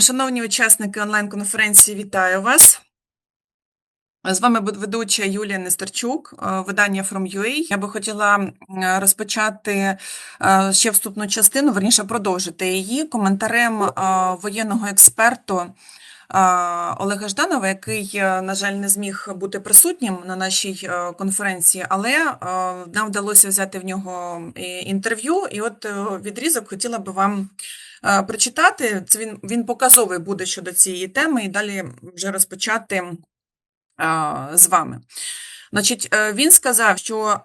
Шановні, учасники онлайн-конференції, вітаю вас. З вами буде ведуча Юлія Нестерчук, е, видання From.ua. Я би хотіла розпочати е, ще вступну частину, верніше продовжити її коментарем е, воєнного експерту Олега Жданова, який, е, на жаль, не зміг бути присутнім на нашій е, конференції, але е, нам вдалося взяти в нього інтерв'ю. І от відрізок хотіла би вам прочитати. Це він, він показовий буде щодо цієї теми, і далі вже розпочати з вами. Значить, він сказав, що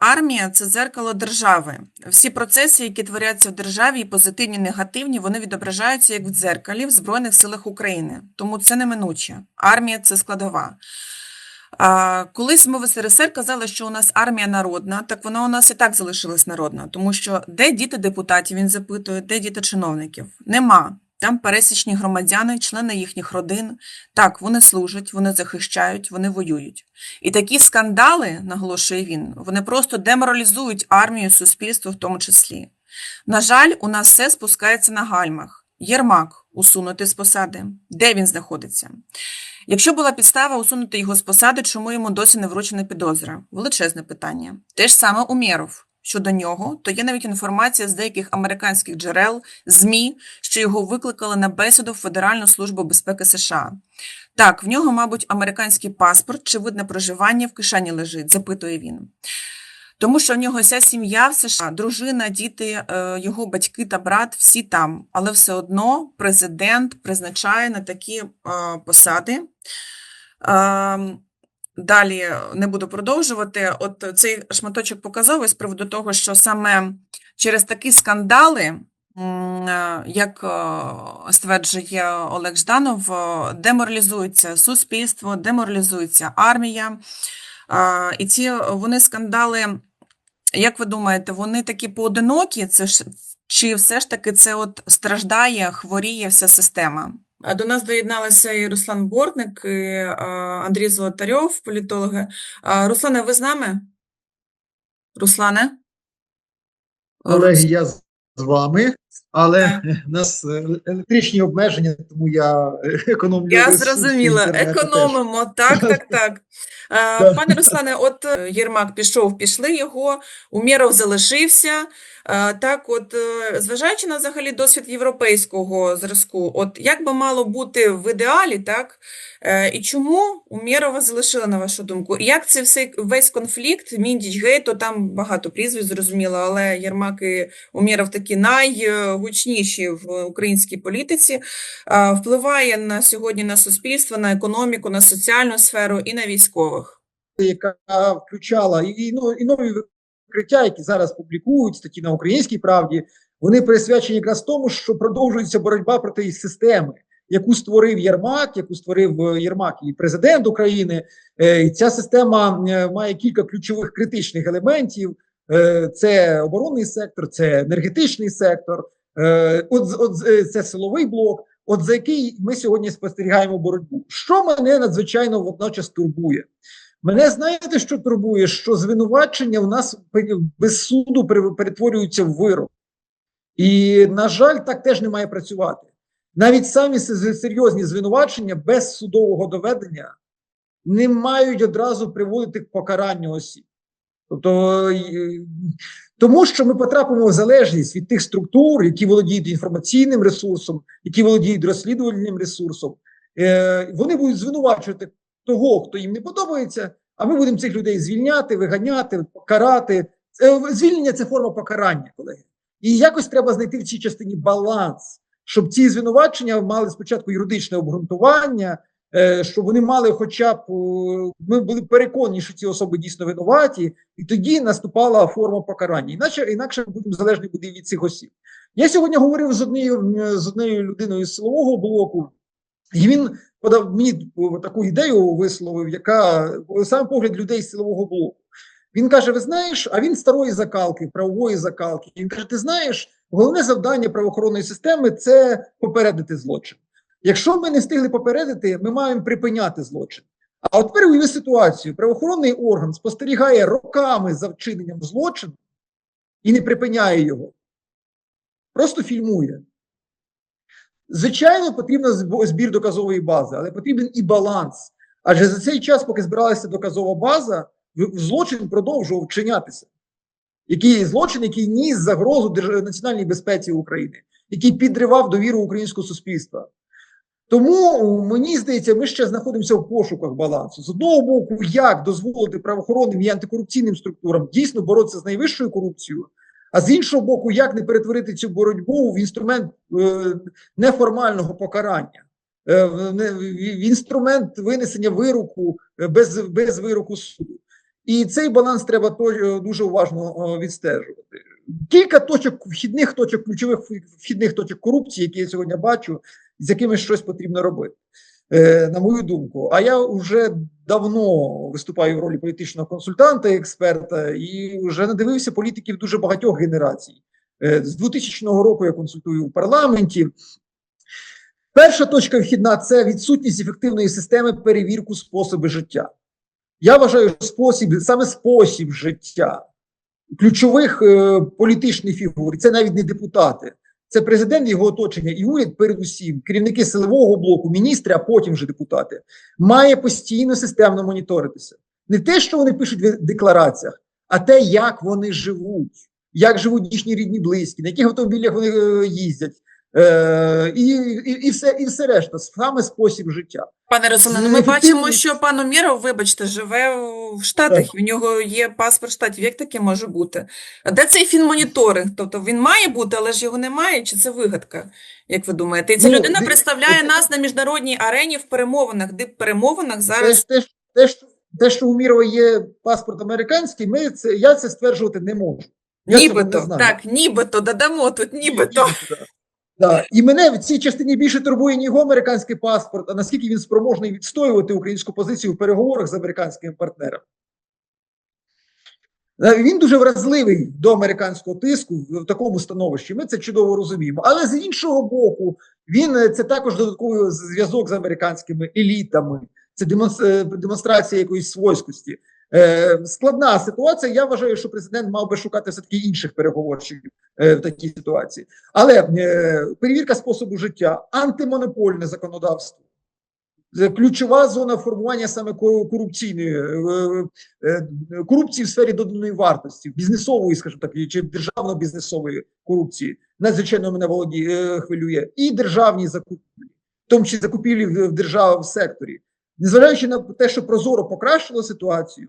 армія це дзеркало держави. Всі процеси, які творяться в державі, і позитивні, і негативні, вони відображаються як в дзеркалі в Збройних силах України. Тому це неминуче. Армія це складова. Колись ми в СРСР казали, що у нас армія народна, так вона у нас і так залишилась народна, тому що де діти депутатів, він запитує, де діти чиновників? Нема. Там пересічні громадяни, члени їхніх родин. Так, вони служать, вони захищають, вони воюють. І такі скандали, наголошує він, вони просто деморалізують армію, суспільство в тому числі. На жаль, у нас все спускається на гальмах. Єрмак усунути з посади. Де він знаходиться? Якщо була підстава усунути його з посади, чому йому досі не вручена підозра? Величезне питання. Те ж саме Умєров. Щодо нього, то є навіть інформація з деяких американських джерел, ЗМІ, що його викликали на бесіду в Федеральну службу безпеки США. Так, в нього, мабуть, американський паспорт чи видне проживання в кишені лежить, запитує він. Тому що в нього вся сім'я в США, дружина, діти, е, його батьки та брат всі там, але все одно президент призначає на такі е, посади. Далі не буду продовжувати. От цей шматочок показовий з приводу того, що саме через такі скандали, е, як е, стверджує Олег Жданов, е, деморалізується суспільство, деморалізується армія. І ці вони скандали, як ви думаєте, вони такі поодинокі? Це ж чи все ж таки це от страждає, хворіє вся система? До нас доєдналися і Руслан Бортник, і Андрій Золотарьов, політологи. Руслане, ви з нами? Руслане? Олег, я з вами, але в нас е, електричні обмеження, тому я е, економлю. Я зрозуміла, інтернету теж. економимо. Так, так, так. Так. Пане Руслане, от е, Єрмак пішов, пішли його, Умєров залишився. Так, от, е, зважаючи на взагалі досвід європейського зразку, от як би мало бути в ідеалі, так? Е, І чому Умєрова залишили, на вашу думку? І як це все, весь конфлікт, Міндіч Гейт, то там багато прізвищ, зрозуміло, але Єрмак і Умєров такі найгучніші в українській політиці, впливає на сьогодні на суспільство, на економіку, на соціальну сферу і на військових. Яка включала і, ну, і нові викриття, які зараз публікують статті на українській правді, вони присвячені якраз тому, що продовжується боротьба проти системи, яку створив Єрмак, яку створив е, Єрмак і президент України. Е, І ця система е, має кілька ключових критичних елементів: це оборонний сектор, це енергетичний сектор, от, от це силовий блок. От за який ми сьогодні спостерігаємо боротьбу. Що мене надзвичайно водночас турбує? Мене знаєте, що турбує? Що звинувачення в нас без суду перетворюються в вирок. І, на жаль, так теж не має працювати. Навіть самі серйозні звинувачення без судового доведення не мають одразу приводити к покаранню осіб. Тобто, тому що ми потрапимо в залежність від тих структур, які володіють інформаційним ресурсом, які володіють розслідувальним ресурсом. Е, Вони будуть звинувачувати того, хто їм не подобається, а ми будемо цих людей звільняти, виганяти, покарати. Це, звільнення це форма покарання, колеги. І якось треба знайти в цій частині баланс, щоб ці звинувачення мали спочатку юридичне обґрунтування, е, щоб вони мали, хоча б е, ми були переконані, що ці особи дійсно винуваті, і тоді наступала форма покарання. Іначе інакше ми будемо залежні буде від цих осіб. Я сьогодні говорив з однією з однією людиною з силового блоку, і він подав мені таку ідею, висловив, яка сам погляд людей з силового блоку. Він каже: Ви знаєш, а він старої закалки, правової закалки. Він каже: Ти знаєш, головне завдання правоохоронної системи це попередити злочин. Якщо ми не встигли попередити, ми маємо припиняти злочин. А от тепер уяви ситуацію: правоохоронний орган спостерігає роками за вчиненням злочину і не припиняє його. Просто фільмує. Звичайно, потрібен зб- збір доказової бази, але потрібен і баланс. Адже за цей час, поки збиралася доказова база, злочин продовжував вчинятися. Який злочин, який ніс загрозу держ- національній безпеці України, який підривав довіру українського суспільства. Тому мені здається, ми ще знаходимося в пошуках балансу. З одного боку, як дозволити правоохоронним і антикорупційним структурам дійсно боротися з найвищою корупцією, а з іншого боку, як не перетворити цю боротьбу в інструмент е, неформального покарання, е, в, інструмент винесення вироку е, без, без вироку суду. І цей баланс треба то- дуже уважно відстежувати. Кілька точок, вхідних точок, ключових вхідних точок корупції, які я сьогодні бачу, з якими щось потрібно робити. Е, на мою думку, а я вже давно виступаю в ролі політичного консультанта експерта, і вже надивився політиків дуже багатьох генерацій. Е, з 2000 року я консультую в парламенті. Перша точка вхідна це відсутність ефективної системи перевірку способи життя. Я вважаю, що спосіб, саме спосіб життя ключових е, політичних фігур, це навіть не депутати, це президент, його оточення і уряд, передусім, керівники силового блоку, міністри, а потім вже депутати, має постійно системно моніторитися. Не те, що вони пишуть в деклараціях, а те, як вони живуть, як живуть їхні рідні близькі, на яких автомобілях вони е, їздять, е, і, і, і, все, і все решта, саме спосіб життя. Пане Руслане, ми бачимо, що пан Умєров, вибачте, живе в Штатах, Так. і в нього є паспорт штатів. Як таке може бути? А Де цей фінмоніторинг? Тобто він має бути, але ж його немає, чи це вигадка, як ви думаєте? І ця Ну, людина ди- представляє нас на міжнародній арені в перемовинах, де перемовинах зараз те, те, що, те, що у Мірова є паспорт американський, ми це, я це стверджувати не можу. Я не нібито, знаю. так, нібито, додамо тут нібито. Да. Да. І мене в цій частині більше турбує не його американський паспорт, а наскільки він спроможний відстоювати українську позицію в переговорах з американськими партнерами. Е, Він дуже вразливий до американського тиску в такому становищі. Ми це чудово розуміємо. Але з іншого боку, він е, це також додатковий зв'язок з американськими елітами. Це е, демонстрація якоїсь свойськості. Е, складна ситуація. Я вважаю, що президент мав би шукати все таки інших переговорщиків е, в такій ситуації. Але е, перевірка способу життя, антимонопольне законодавство. Ключова зона формування саме корупційної корупції в сфері доданої вартості, бізнесової, скажімо так, чи державно-бізнесової корупції. Надзвичайно мене володі е, хвилює і державні закупівлі, в тому числі закупівлі в, в державному секторі. Незважаючи на те, що прозоро покращило ситуацію,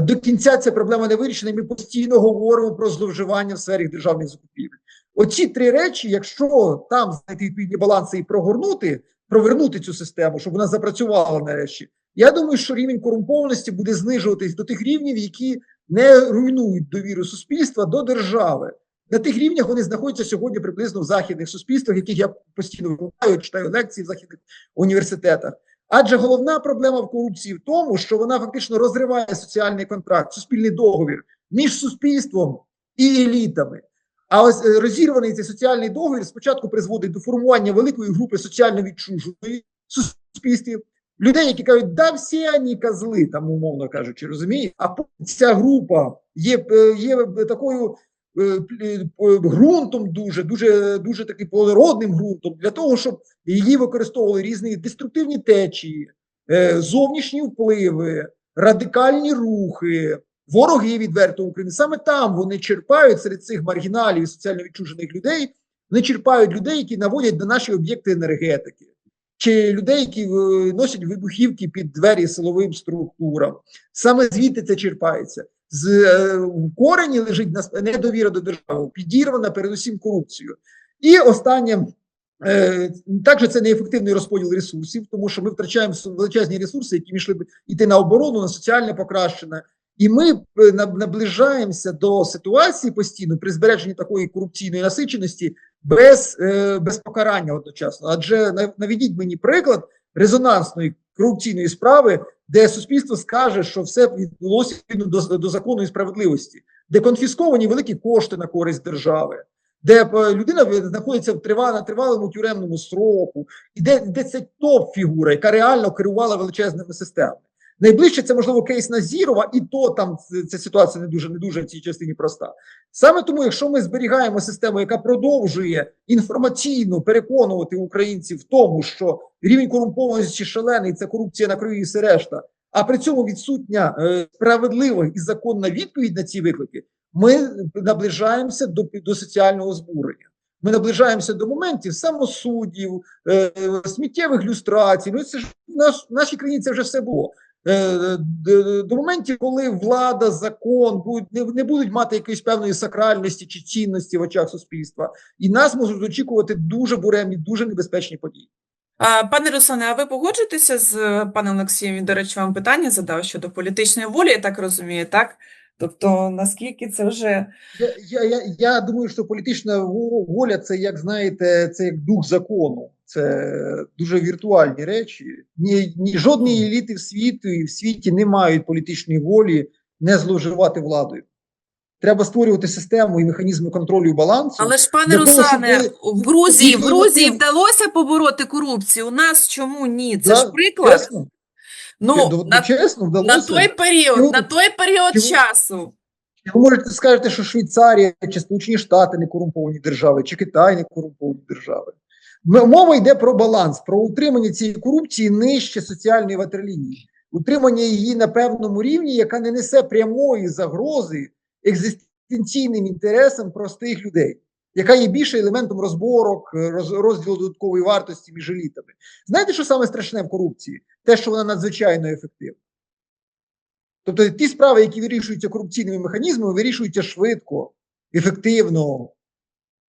до кінця ця проблема не вирішена. Ми постійно говоримо про зловживання в сфері державних закупівель. Оці три речі, якщо там знайти відповідні баланси і прогорнути, провернути цю систему, щоб вона запрацювала нарешті. Я думаю, що рівень корумпованості буде знижуватись до тих рівнів, які не руйнують довіру суспільства до держави. На тих рівнях вони знаходяться сьогодні приблизно в західних суспільствах, яких я постійно викладаю, читаю лекції в західних університетах. Адже головна проблема в корупції в тому, що вона фактично розриває соціальний контракт, суспільний договір між суспільством і елітами. А ось е, розірваний цей соціальний договір спочатку призводить до формування великої групи соціально відчуженої суспільстві, людей, які кажуть, да всі вони козли, там умовно кажучи, розумієте? А ця група є, е, є такою ґрунтом дуже, дуже, дуже таким плодородним ґрунтом для того, щоб її використовували різні деструктивні течії, е, зовнішні впливи, радикальні рухи, вороги відверто України. Саме там вони черпають серед цих маргіналів і соціально відчужених людей. Вони черпають людей, які наводять на наші об'єкти енергетики, чи людей, які е, носять вибухівки під двері силовим структурам. Саме звідти це черпається. З е, в корені лежить нас- недовіра до держави, підірвана передусім корупцією. І останнє. Е, також це неефективний розподіл ресурсів, тому що ми втрачаємо величезні ресурси, які мішли б йти на оборону, на соціальне покращення. І ми е, наближаємося до ситуації постійно при збереженні такої корупційної насиченості без, е, без покарання одночасно. Адже наведіть мені приклад резонансної корупційної справи, де суспільство скаже, що все відбулося до, до закону і справедливості, де конфісковані великі кошти на користь держави. Де е, людина знаходиться в трива, на тривалому тюремному сроку, і де, де це топ-фігура, яка реально керувала величезними системами. Найближче це можливо кейс Назірова, і то там ця ситуація не дуже не дуже в цій частині проста. Саме тому, якщо ми зберігаємо систему, яка продовжує інформаційно переконувати українців в тому, що рівень корумпованості шалений, це корупція на крові і все решта, а при цьому відсутня е, справедлива і законна відповідь на ці виклики, ми наближаємося до, до соціального збурення. Ми наближаємося до моментів самосудів, е, сміттєвих люстрацій. Ну це ж в наш, в нашій країні це вже все було. Е, д- до моментів, коли влада, закон будуть не, не будуть мати якоїсь певної сакральності чи цінності в очах суспільства, і нас можуть очікувати дуже буремні, дуже небезпечні події. А, Пане Руслане, а ви погоджуєтеся з е, паном Олексієм? Він, до речі, вам питання задав щодо політичної волі, я так розумію, так? Тобто, наскільки це вже Я, я, я, я думаю, що політична воля це, як знаєте, це як дух закону. Це дуже віртуальні речі. Ні, ні жодної еліти в світу і в світі не мають політичної волі не зловживати владою. Треба створювати систему і механізми контролю і балансу. Але ж, пане того, Руслане, в Грузії, в Грузії вдалося побороти корупцію. У нас чому ні? Це Да, ж приклад. Чесно, Ну, ну, на, чесно, на той період, Чому- на той період чому- часу. Ви можете скажете, що Швейцарія чи Сполучені Штати не корумповані держави, чи Китай не корумповані держави. Мова йде про баланс, про утримання цієї корупції нижче соціальної ватерлінії, утримання її на певному рівні, яка не несе прямої загрози екзистенційним інтересам простих людей, яка є більше елементом розборок, е, роз- розділу додаткової вартості між елітами. Знаєте, що саме страшне в корупції? Те, що вона надзвичайно ефективна. Тобто ті справи, які вирішуються корупційними механізмами, вирішуються швидко, ефективно,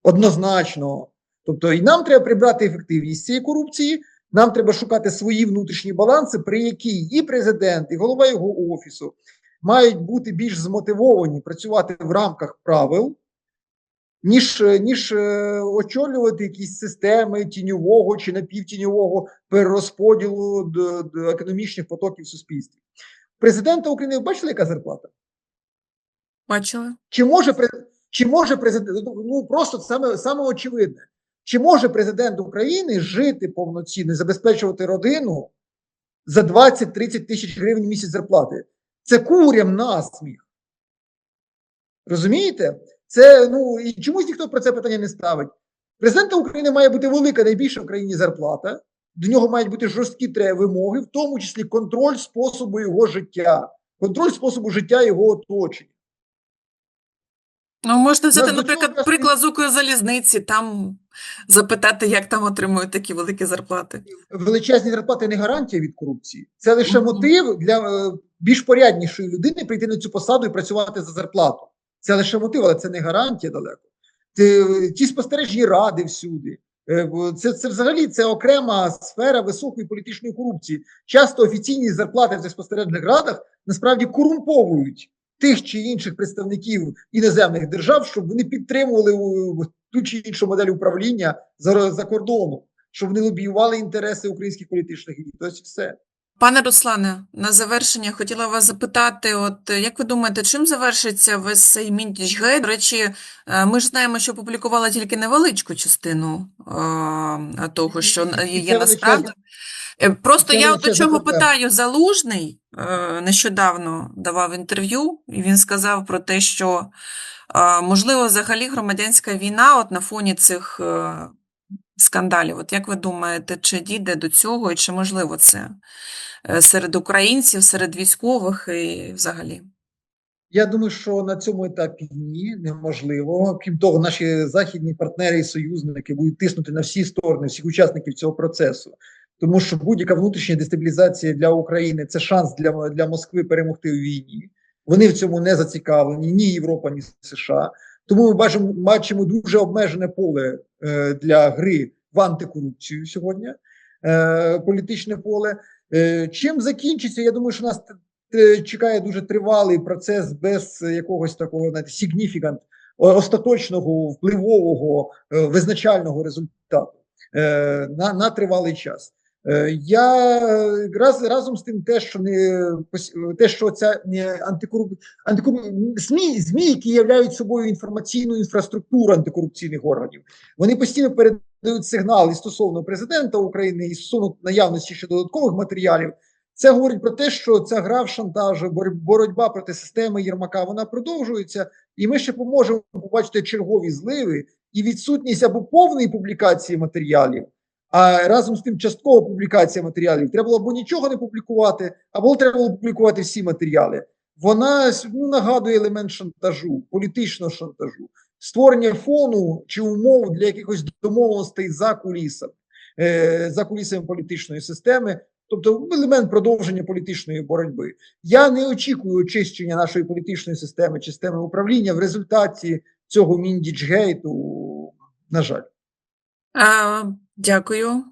однозначно. Тобто, і нам треба прибрати ефективність цієї корупції. Нам треба шукати свої внутрішні баланси, при якій і президент, і голова його офісу мають бути більш змотивовані працювати в рамках правил, ніж, ніж е, очолювати якісь системи тіньового чи напівтіньового перерозподілу до, до економічних потоків в суспільстві. Президента України бачили, яка зарплата? Бачили? Чи може чи може президент ну просто саме саме очевидне, чи може президент України жити повноцінно, забезпечувати родину за 20-30 тисяч гривень місяць зарплати? Це курям насміх. Розумієте? Це ну і чомусь ніхто про це питання не ставить. Президента України має бути велика, найбільша в країні зарплата. До нього мають бути жорсткі вимоги, в тому числі контроль способу його життя, контроль способу життя його оточення. Ну, можна взяти, наприклад, приклад з Укрзалізниці, там запитати, як там отримують такі великі зарплати. величезні зарплати не гарантія від корупції. Це лише Мгм. мотив для е, більш поряднішої людини прийти на цю посаду і працювати за зарплату. Це лише мотив, але це не гарантія далеко. Ти, ті спостережні ради всюди. Е, Це, це взагалі це окрема сфера високої політичної корупції. Часто офіційні зарплати в цих спостережних радах насправді корумповують тих чи інших представників іноземних держав, щоб вони підтримували е, ту чи іншу модель управління за, за кордоном щоб вони лобіювали інтереси українських політичних еліт. Ось і все. Пане Руслане, на завершення хотіла вас запитати, от е, як ви думаєте, чим завершиться весь цей Міндічгейт? До речі, е, ми ж знаємо, що публікували тільки невеличку частину е, того, що є насправді. Е, Просто я от до чого питаю, Залужний нещодавно давав інтерв'ю, і він сказав про те, що можливо взагалі громадянська війна от на фоні цих скандалів. От як ви думаєте, чи дійде до цього, і чи можливо це е, серед українців, серед військових і взагалі? Я думаю, що на цьому етапі ні, неможливо. Крім того, наші західні партнери і союзники будуть тиснути на всі сторони, всіх учасників цього процесу. Тому що будь-яка внутрішня дестабілізація для України це шанс для, для Москви перемогти у війні. Вони в цьому не зацікавлені, ні Європа, ні США. Тому ми бачимо, бачимо дуже обмежене поле для гри в антикорупцію сьогодні. Е, політичне поле. Е, чим закінчиться? Я думаю, що нас чекає дуже тривалий процес без якогось такого знаєте, significant, остаточного, впливового, е, визначального результату е, на, на тривалий час. Е, Я е, раз разом з тим, те, що не те, що ця антикоруп... антикоруп... ЗМІ, ЗМІ, які являють собою інформаційну інфраструктуру антикорупційних органів, вони постійно передають сигнали стосовно президента України і стосовно наявності ще додаткових матеріалів. Це говорить про те, що ця гра в шантажу, бор- боротьба проти системи Єрмака, вона продовжується, і ми ще поможемо побачити чергові зливи і відсутність або повної публікації матеріалів, а разом з тим часткова публікація матеріалів. Треба було або нічого не публікувати, або треба було публікувати всі матеріали. Вона ну, нагадує елемент шантажу, політичного шантажу, створення фону чи умов для якихось домовленостей за кулісами, е, за кулісами політичної системи. Тобто елемент продовження політичної боротьби. Я не очікую очищення нашої політичної системи чи системи управління в результаті цього міндічгейту, на жаль. А, Дякую.